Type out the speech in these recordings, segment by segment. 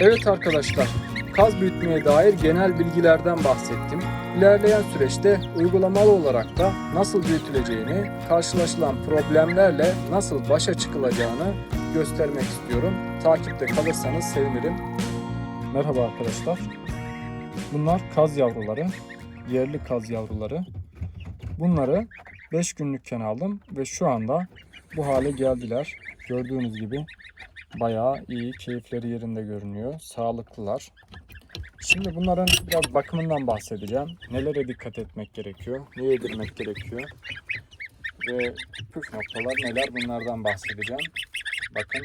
Evet arkadaşlar, kaz büyütmeye dair genel bilgilerden bahsettim. İlerleyen süreçte uygulamalı olarak da nasıl büyütüleceğini, karşılaşılan problemlerle nasıl başa çıkılacağını göstermek istiyorum. Takipte kalırsanız sevinirim. Merhaba arkadaşlar. Bunlar kaz yavruları, yerli kaz yavruları. Bunları 5 günlükken aldım ve şu anda bu hale geldiler. Gördüğünüz gibi bayağı iyi, keyifleri yerinde görünüyor. Sağlıklılar. Şimdi bunların biraz bakımından bahsedeceğim. Nelere dikkat etmek gerekiyor, ne yedirmek gerekiyor ve püf noktalar neler bunlardan bahsedeceğim. Bakın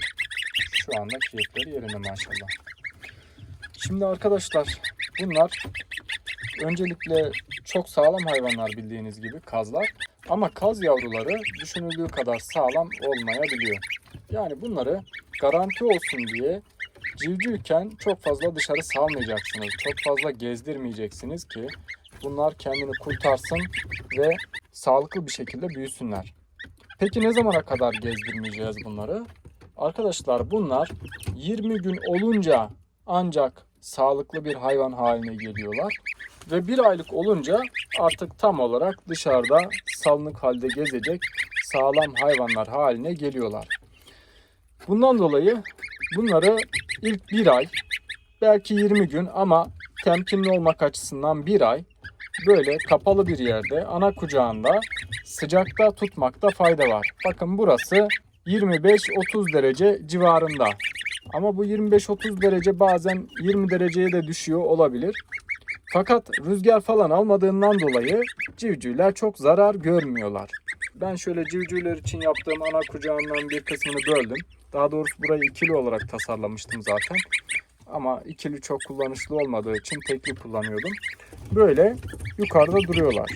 şu anda keyifleri yerinde maşallah. Şimdi arkadaşlar bunlar öncelikle çok sağlam hayvanlar bildiğiniz gibi kazlar. Ama kaz yavruları düşünüldüğü kadar sağlam olmayabiliyor. Yani bunları garanti olsun diye civcivken çok fazla dışarı salmayacaksınız. Çok fazla gezdirmeyeceksiniz ki bunlar kendini kurtarsın ve sağlıklı bir şekilde büyüsünler. Peki ne zamana kadar gezdirmeyeceğiz bunları? Arkadaşlar bunlar 20 gün olunca ancak sağlıklı bir hayvan haline geliyorlar. Ve bir aylık olunca artık tam olarak dışarıda salınık halde gezecek sağlam hayvanlar haline geliyorlar. Bundan dolayı bunları ilk bir ay, belki 20 gün ama temkinli olmak açısından bir ay böyle kapalı bir yerde ana kucağında sıcakta tutmakta fayda var. Bakın burası 25-30 derece civarında. Ama bu 25-30 derece bazen 20 dereceye de düşüyor olabilir. Fakat rüzgar falan almadığından dolayı civcivler çok zarar görmüyorlar. Ben şöyle civcivler için yaptığım ana kucağından bir kısmını böldüm. Daha doğrusu burayı ikili olarak tasarlamıştım zaten. Ama ikili çok kullanışlı olmadığı için tekli kullanıyordum. Böyle yukarıda duruyorlar.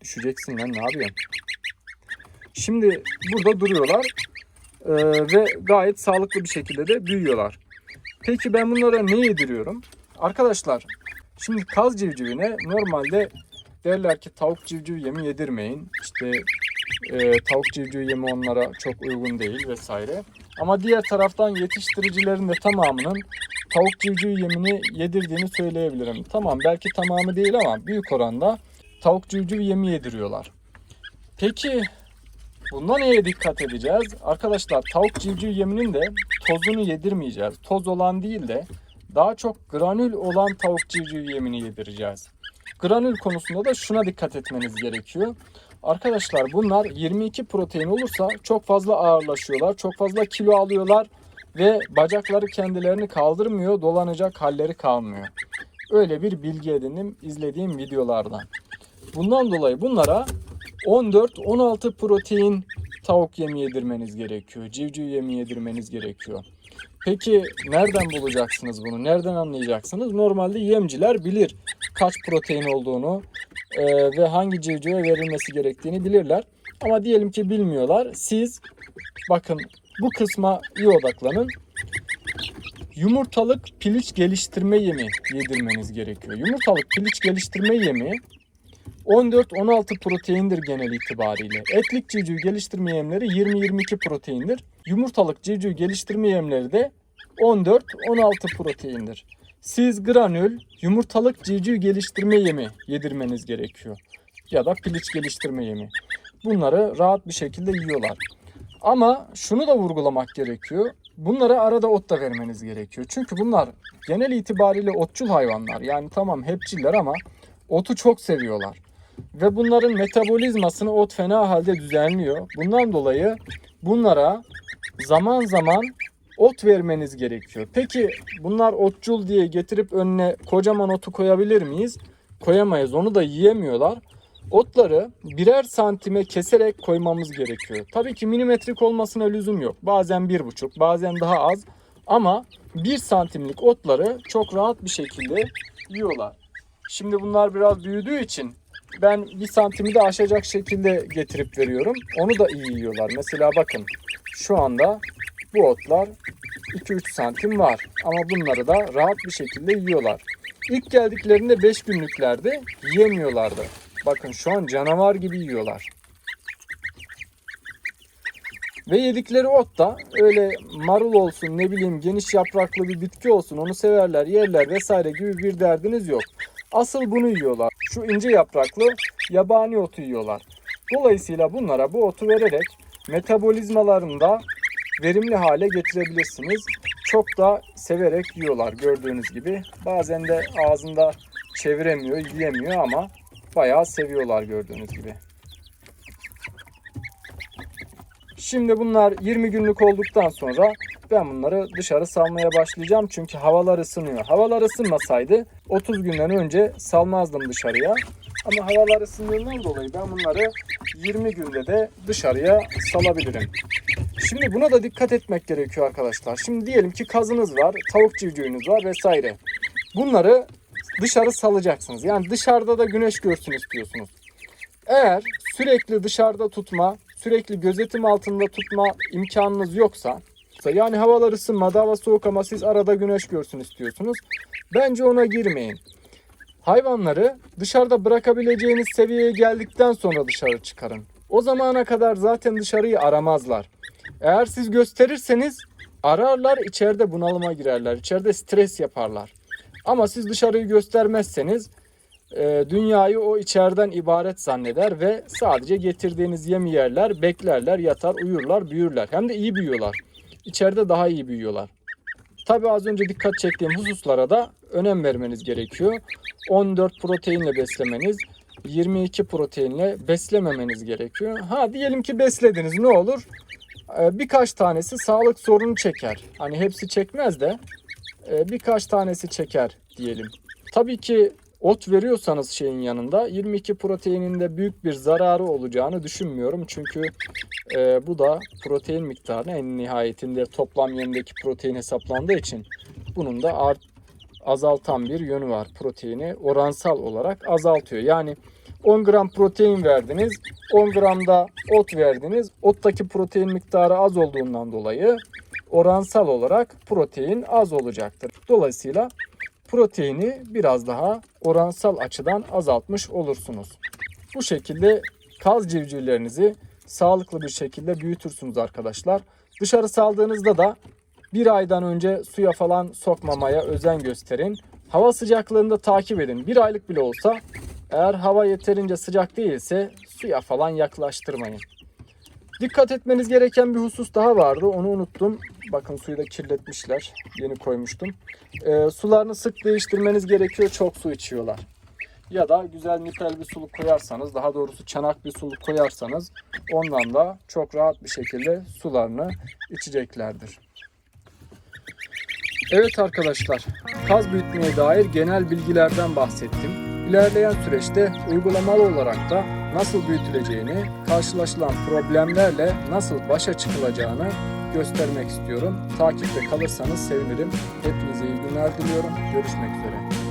Düşeceksin lan ne yapıyorsun? Şimdi burada duruyorlar ee, ve gayet sağlıklı bir şekilde de büyüyorlar. Peki ben bunlara ne yediriyorum? Arkadaşlar şimdi kaz civcivine normalde derler ki tavuk civciv yemi yedirmeyin. İşte e, tavuk civciv yemi onlara çok uygun değil vesaire. Ama diğer taraftan yetiştiricilerin de tamamının tavuk civciv yemini yedirdiğini söyleyebilirim. Tamam belki tamamı değil ama büyük oranda tavuk civciv yemi yediriyorlar. Peki bunda neye dikkat edeceğiz? Arkadaşlar tavuk civciv yeminin de tozunu yedirmeyeceğiz. Toz olan değil de daha çok granül olan tavuk civciv yemini yedireceğiz. Granül konusunda da şuna dikkat etmeniz gerekiyor. Arkadaşlar bunlar 22 protein olursa çok fazla ağırlaşıyorlar, çok fazla kilo alıyorlar ve bacakları kendilerini kaldırmıyor, dolanacak halleri kalmıyor. Öyle bir bilgi edindim izlediğim videolardan. Bundan dolayı bunlara 14-16 protein tavuk yemi yedirmeniz gerekiyor. Civciv yemi yedirmeniz gerekiyor. Peki nereden bulacaksınız bunu? Nereden anlayacaksınız? Normalde yemciler bilir kaç protein olduğunu e, ve hangi civcive verilmesi gerektiğini bilirler. Ama diyelim ki bilmiyorlar. Siz bakın bu kısma iyi odaklanın. Yumurtalık piliç geliştirme yemi yedirmeniz gerekiyor. Yumurtalık piliç geliştirme yemi 14-16 proteindir genel itibariyle. Etlik civciv geliştirme yemleri 20-22 proteindir. Yumurtalık civciv geliştirme yemleri de 14-16 proteindir. Siz granül, yumurtalık civciv geliştirme yemi yedirmeniz gerekiyor. Ya da piliç geliştirme yemi. Bunları rahat bir şekilde yiyorlar. Ama şunu da vurgulamak gerekiyor. Bunlara arada ot da vermeniz gerekiyor. Çünkü bunlar genel itibariyle otçul hayvanlar. Yani tamam hepçiller ama otu çok seviyorlar. Ve bunların metabolizmasını ot fena halde düzenliyor. Bundan dolayı bunlara zaman zaman ot vermeniz gerekiyor. Peki bunlar otçul diye getirip önüne kocaman otu koyabilir miyiz? Koyamayız. Onu da yiyemiyorlar. Otları birer santime keserek koymamız gerekiyor. Tabii ki milimetrik olmasına lüzum yok. Bazen bir buçuk, bazen daha az. Ama bir santimlik otları çok rahat bir şekilde yiyorlar. Şimdi bunlar biraz büyüdüğü için ben bir santimi de aşacak şekilde getirip veriyorum. Onu da iyi yiyorlar. Mesela bakın şu anda bu otlar 2-3 santim var. Ama bunları da rahat bir şekilde yiyorlar. İlk geldiklerinde 5 günlüklerde yiyemiyorlardı. Bakın şu an canavar gibi yiyorlar. Ve yedikleri ot da öyle marul olsun ne bileyim geniş yapraklı bir bitki olsun onu severler yerler vesaire gibi bir derdiniz yok. Asıl bunu yiyorlar. Şu ince yapraklı yabani otu yiyorlar. Dolayısıyla bunlara bu otu vererek metabolizmalarında verimli hale getirebilirsiniz. Çok da severek yiyorlar gördüğünüz gibi. Bazen de ağzında çeviremiyor, yiyemiyor ama bayağı seviyorlar gördüğünüz gibi. Şimdi bunlar 20 günlük olduktan sonra ben bunları dışarı salmaya başlayacağım. Çünkü havalar ısınıyor. Havalar ısınmasaydı 30 günden önce salmazdım dışarıya. Ama havalar ısındığından dolayı ben bunları 20 günde de dışarıya salabilirim. Şimdi buna da dikkat etmek gerekiyor arkadaşlar. Şimdi diyelim ki kazınız var, tavuk civciviniz var vesaire. Bunları dışarı salacaksınız. Yani dışarıda da güneş görsün istiyorsunuz. Eğer sürekli dışarıda tutma, sürekli gözetim altında tutma imkanınız yoksa, yani havalar ısınmadı, hava soğuk ama siz arada güneş görsün istiyorsunuz. Bence ona girmeyin. Hayvanları dışarıda bırakabileceğiniz seviyeye geldikten sonra dışarı çıkarın. O zamana kadar zaten dışarıyı aramazlar. Eğer siz gösterirseniz ararlar, içeride bunalıma girerler, içeride stres yaparlar. Ama siz dışarıyı göstermezseniz e, dünyayı o içeriden ibaret zanneder ve sadece getirdiğiniz yemi yerler, beklerler, yatar, uyurlar, büyürler. Hem de iyi büyüyorlar. İçeride daha iyi büyüyorlar. Tabi az önce dikkat çektiğim hususlara da önem vermeniz gerekiyor. 14 proteinle beslemeniz, 22 proteinle beslememeniz gerekiyor. Ha diyelim ki beslediniz ne olur? Ee, birkaç tanesi sağlık sorunu çeker. Hani hepsi çekmez de e, birkaç tanesi çeker diyelim. Tabii ki ot veriyorsanız şeyin yanında 22 proteinin de büyük bir zararı olacağını düşünmüyorum. Çünkü e, bu da protein miktarını en nihayetinde toplam yemdeki protein hesaplandığı için bunun da art, azaltan bir yönü var. Proteini oransal olarak azaltıyor. Yani 10 gram protein verdiniz, 10 gram da ot verdiniz. Ottaki protein miktarı az olduğundan dolayı oransal olarak protein az olacaktır. Dolayısıyla proteini biraz daha oransal açıdan azaltmış olursunuz. Bu şekilde kaz civcivlerinizi sağlıklı bir şekilde büyütürsünüz arkadaşlar. Dışarı saldığınızda da bir aydan önce suya falan sokmamaya özen gösterin. Hava sıcaklığında takip edin. Bir aylık bile olsa eğer hava yeterince sıcak değilse suya falan yaklaştırmayın. Dikkat etmeniz gereken bir husus daha vardı. Onu unuttum. Bakın suyu da kirletmişler. Yeni koymuştum. Ee, sularını sık değiştirmeniz gerekiyor. Çok su içiyorlar. Ya da güzel nitel bir suluk koyarsanız, daha doğrusu çanak bir suluk koyarsanız ondan da çok rahat bir şekilde sularını içeceklerdir. Evet arkadaşlar, kaz büyütmeye dair genel bilgilerden bahsettim. İlerleyen süreçte uygulamalı olarak da nasıl büyütüleceğini, karşılaşılan problemlerle nasıl başa çıkılacağını göstermek istiyorum. Takipte kalırsanız sevinirim. Hepinize iyi günler diliyorum. Görüşmek üzere.